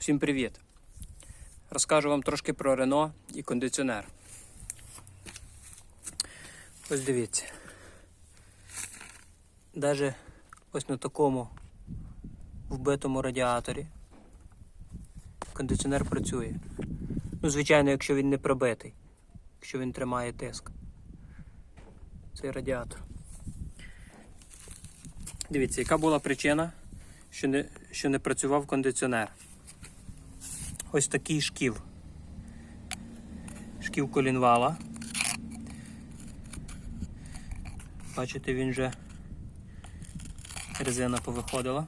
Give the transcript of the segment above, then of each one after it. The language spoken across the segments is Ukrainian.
Всім привіт! Розкажу вам трошки про Рено і кондиціонер. Ось дивіться. Даже ось на такому вбитому радіаторі кондиціонер працює. Ну, звичайно, якщо він не пробитий, якщо він тримає тиск. Цей радіатор. Дивіться, яка була причина, що не, що не працював кондиціонер. Ось такий шків. Шків колінвала. Бачите, він вже резина повиходила.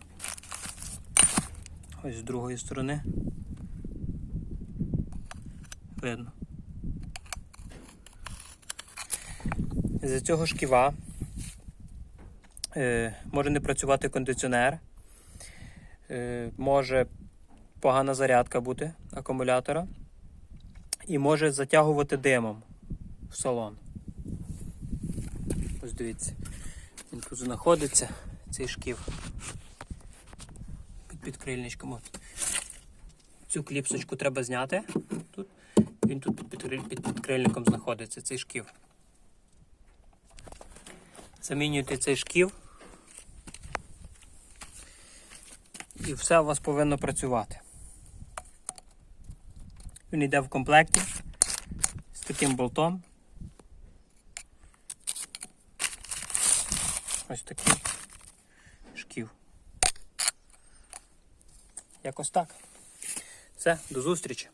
Ось з другої сторони. Видно. З цього шківа е, може не працювати кондиціонер, е, може погана зарядка бути акумулятора і може затягувати димом в салон. Ось дивіться, він тут знаходиться, цей шків під підкрильничком. Цю кліпсочку треба зняти. Тут. Він тут під, підкриль- під підкрильником знаходиться, цей шків. Замінюєте цей шків. І все у вас повинно працювати. Він йде в комплекті з таким болтом. Ось такий шків. Якось так. Все, до зустрічі.